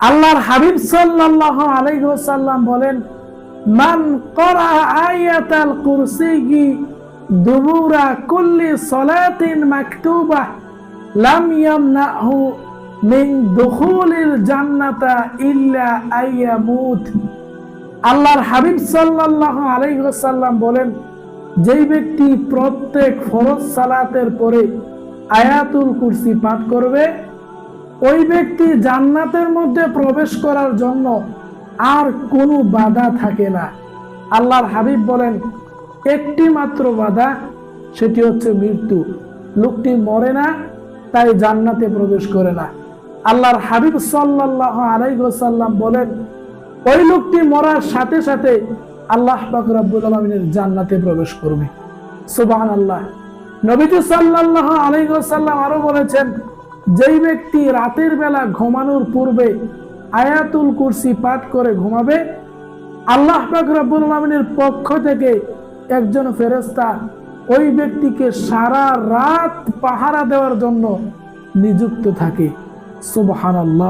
আল্লাহর হাবিব সাল্লাল্লাহু আলাইহি ওয়াসাল্লাম বলেন, মান করা আয়াতাল কুরসি দুবুরা কুল্লি সালাতিন মাকতুবা লাম ইয়ামনাহু মিন দুখুলিল জান্নাতা ইল্লা আইয়ামুত আল্লাহর হাবিব সাল্লাল্লাহু আলাইহি ওয়াসাল্লাম বলেন, যেই ব্যক্তি প্রত্যেক ফরজ সালাতের পরে আয়াতুল কুরসি পাঠ করবে ওই ব্যক্তি জান্নাতের মধ্যে প্রবেশ করার জন্য আর কোনো বাধা থাকে না। আল্লাহর হাবিব বলেন, একটি মাত্র বাধা, সেটি হচ্ছে মৃত্যু। লোকটি মরে না, তাই জান্নাতে প্রবেশ করে না। আল্লাহর হাবিব সাল্লাহ আলাইসাল্লাম বলেন, ওই লোকটি মরার সাথে সাথে আল্লাহ পাক রব্বুল আলমিনের জান্নাতে প্রবেশ করবে। সুবাহ আল্লাহ নবীজি সাল্লাহ আলাইসাল্লাম আরও বলেছেন যেই ব্যক্তি রাতের বেলা ঘুমানোর পূর্বে আয়াতুল কুরসি পাঠ করে ঘুমাবে, আল্লাহ রব্বুল আলমিনের পক্ষ থেকে একজন ফেরেস্তা ওই ব্যক্তিকে সারা রাত পাহারা দেওয়ার জন্য নিযুক্ত থাকে। সুবহানাল্লাহ।